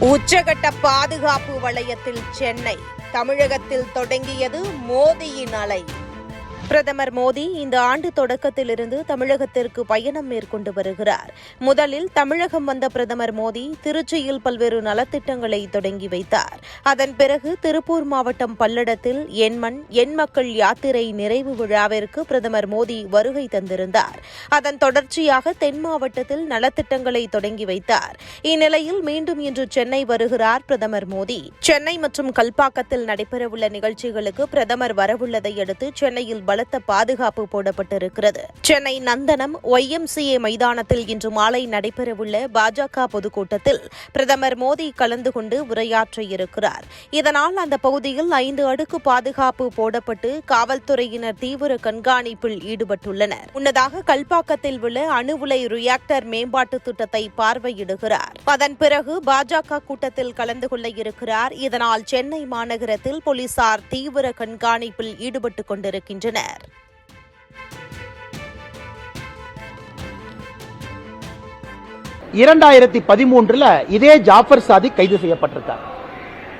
உச்சகட்ட பாதுகாப்பு வளையத்தில் சென்னை. தமிழகத்தில் தொடங்கியது மோதியின் அலை. பிரதமர் மோடி இந்த ஆண்டு தொடக்கத்திலிருந்து தமிழகத்திற்கு பயணம் மேற்கொண்டு வருகிறார். முதலில் தமிழகம் வந்த பிரதமர் மோடி திருச்சியில் பல்வேறு நலத்திட்டங்களை தொடங்கி வைத்தார். அதன் பிறகு திருப்பூர் மாவட்டம் பல்லடத்தில் எண்மண் எண் மக்கள் யாத்திரை நிறைவு விழாவிற்கு பிரதமர் மோடி வருகை தந்திருந்தார். அதன் தொடர்ச்சியாக தென் மாவட்டத்தில் நலத்திட்டங்களை தொடங்கி வைத்தார். இந்நிலையில் மீண்டும் இன்று சென்னை வருகிறார் பிரதமர் மோடி. சென்னை மற்றும் கல்பாக்கத்தில் நடைபெறவுள்ள நிகழ்ச்சிகளுக்கு பிரதமர் வரவுள்ளதை அடுத்து சென்னையில் பலத்த பாதுகாப்பு போடப்பட்டிருக்கிறது. சென்னை நந்தனம் ஒய்எம்சிஏ மைதானத்தில் இன்று மாலை நடைபெறவுள்ள பாஜக பொதுக்கூட்டத்தில் பிரதமர் மோடி கலந்து கொண்டு உரையாற்ற இருக்கிறார் இதனால் அந்த பகுதியில் ஐந்து அடுக்கு பாதுகாப்பு போடப்பட்டு காவல்துறையினர் தீவிர கண்காணிப்பில் ஈடுபட்டுள்ளனர். முன்னதாக கல்பாக்கத்தில் உள்ள அணு உலை ரியாக்டர் மேம்பாட்டு திட்டத்தை பார்வையிடுகிறார். அதன் பிறகு பாஜக கூட்டத்தில் கலந்து கொள்ள இருக்கிறார் இதனால் சென்னை மாநகரத்தில் போலீசார் தீவிர கண்காணிப்பில் ஈடுபட்டுக் கொண்டிருக்கின்றனர். இரண்டாயிரத்தி பதிமூன்றுல இதே ஜாஃபர் சாதிக் கைது செய்யப்பட்டிருக்கார்.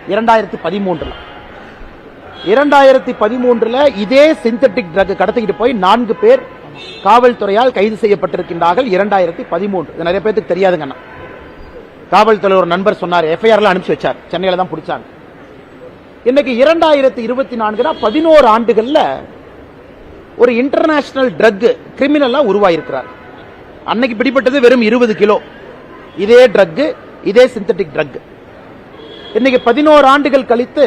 இரண்டாயிரத்தி பதிமூன்றுல. இரண்டாயிரத்தி பதிமூன்றுல இதே சிந்தட்டிக் ட்ரக் கடத்திக்கிட்டு போய் நான்கு பேர் காவல்துறையால் கைது செய்யப்பட்டிருக்கின்றார்கள் இரண்டாயிரத்தி பதிமூன்று. இது நிறைய பேருக்கு தெரியாதுங்க காவல்துறை ஒரு நண்பர் சொன்னார் எஃப்ஐஆர்ல அனுப்பிச்சு வச்சார். சென்னையில தான் பிடிச்சாங்க. இன்னைக்கு இரண்டாயிரத்தி இருபத்தி நான்குனா பதினோரு ஆண்டுகள்ல ஒரு இன்டர்நேஷனல் ட்ரக் கிரிமினலாக உருவாயிருக்கிறார். அன்னைக்கு பிடிப்பட்டது வெறும் இருபது கிலோ. இதே ட்ரக் இதே சிந்தட்டிக் ட்ரக் இன்னைக்கு பதினோரு ஆண்டுகள் கழித்து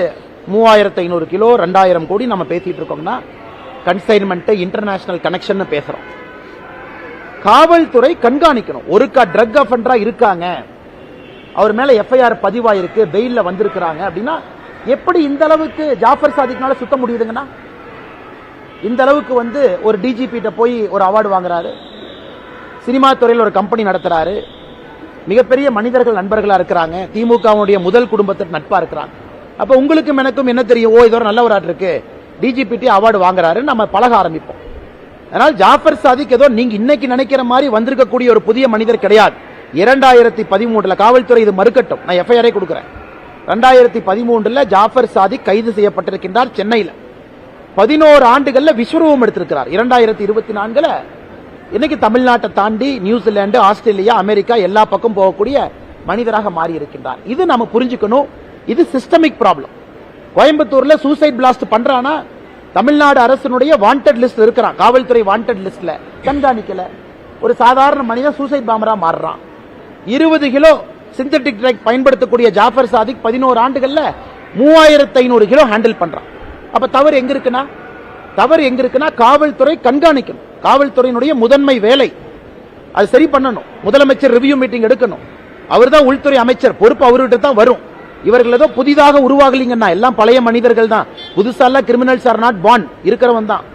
மூவாயிரத்து ஐநூறு கிலோ ரெண்டாயிரம் கோடி நம்ம பேசிட்டு இருக்கோம்னா கன்சைன்மெண்ட் இன்டர்நேஷனல் கனெக்ஷன் பேசுறோம். காவல்துறை கண்காணிக்கணும். ஒருக்கா ட்ரக் அஃபண்டரா இருக்காங்க. அவர் மேல எஃப்ஐஆர் பதிவாயிருக்கு வெயில்ல வந்திருக்கிறாங்க அப்படின்னா எப்படி இந்த அளவுக்கு ஜாஃபர் சாதிக்னால சுத்த முடியுதுங்கன்னா இந்த அளவுக்கு வந்து ஒரு டிஜிபிட்ட போய் ஒரு அவார்டு வாங்குறாரு. சினிமா துறையில் ஒரு கம்பெனி நடத்துறாரு. மிகப்பெரிய மனிதர்கள் நண்பர்களாக இருக்கிறாங்க. திமுகவுடைய முதல் குடும்பத்திற்கு நட்பாக இருக்கிறாங்க. அப்போ உங்களுக்கும் எனக்கும் என்ன தெரியும்? ஓ இதோ நல்ல ஒரு ஆட் இருக்கு. டிஜிபிடி அவார்டு வாங்குறாரு. நம்ம பழக ஆரம்பிப்போம். அதனால் ஜாஃபர் சாதிக் ஏதோ நீங்க இன்னைக்கு நினைக்கிற மாதிரி வந்திருக்கக்கூடிய ஒரு புதிய மனிதர் கிடையாது. இரண்டாயிரத்தி பதிமூன்றுல காவல்துறை இது மறுக்கட்டும். நான் எஃப்ஐஆரே கொடுக்குறேன். ரெண்டாயிரத்தி பதிமூன்றுல ஜாஃபர் சாதிக் கைது செய்யப்பட்டிருக்கின்றார் சென்னையில். பதினோரு ஆண்டுகள்ல விஸ்வரூபம் எடுத்திருக்கிறார். இரண்டாயிரத்தி இருபத்தி நான்குல இன்னைக்கு தமிழ்நாட்டை தாண்டி நியூசிலாந்து ஆஸ்திரேலியா அமெரிக்கா எல்லா பக்கம் போகக்கூடிய மனிதராக மாறி இருக்கின்றார் இது நம்ம புரிஞ்சுக்கணும். இது சிஸ்டமிக் ப்ராப்ளம் கோயம்புத்தூர்ல சூசைட் பிளாஸ்ட் பண்றானா? தமிழ்நாடு அரசினுடைய வாண்டட் லிஸ்ட் இருக்கிறான். காவல்துறை வாண்டட் லிஸ்ட்ல கண்காணிக்கல. ஒரு சாதாரண மனிதன் சூசைட் பாம்பரா மாறுறான். இருபது கிலோ சிந்தட்டிக் ட்ரக் பயன்படுத்தக்கூடிய ஜாஃபர் சாதிக் பதினோரு ஆண்டுகள்ல மூவாயிரத்து ஐநூறு கிலோ ஹேண்டில் பண்றான். அப்ப தவறு எங்க இருக்குன்னா? தவறு எங்க இருக்குன்னா காவல்துறை கண்காணிக்கணும். காவல்துறையினுடைய முதன்மை வேலை. அது சரி பண்ணணும். முதலமைச்சர் ரிவ்யூ மீட்டிங் எடுக்கணும். அவர் தான் உள்துறை அமைச்சர். பொறுப்பு அவர்கிட்ட தான் வரும். இவர்கள் ஏதோ புதிதாக உருவாகலீங்கன்னா எல்லாம் பழைய மனிதர்கள் தான். புதுசாலாம் கிரிமினல்ஸ் ஆர் நாட் பாண்ட் இருக்கிறவன் தான்.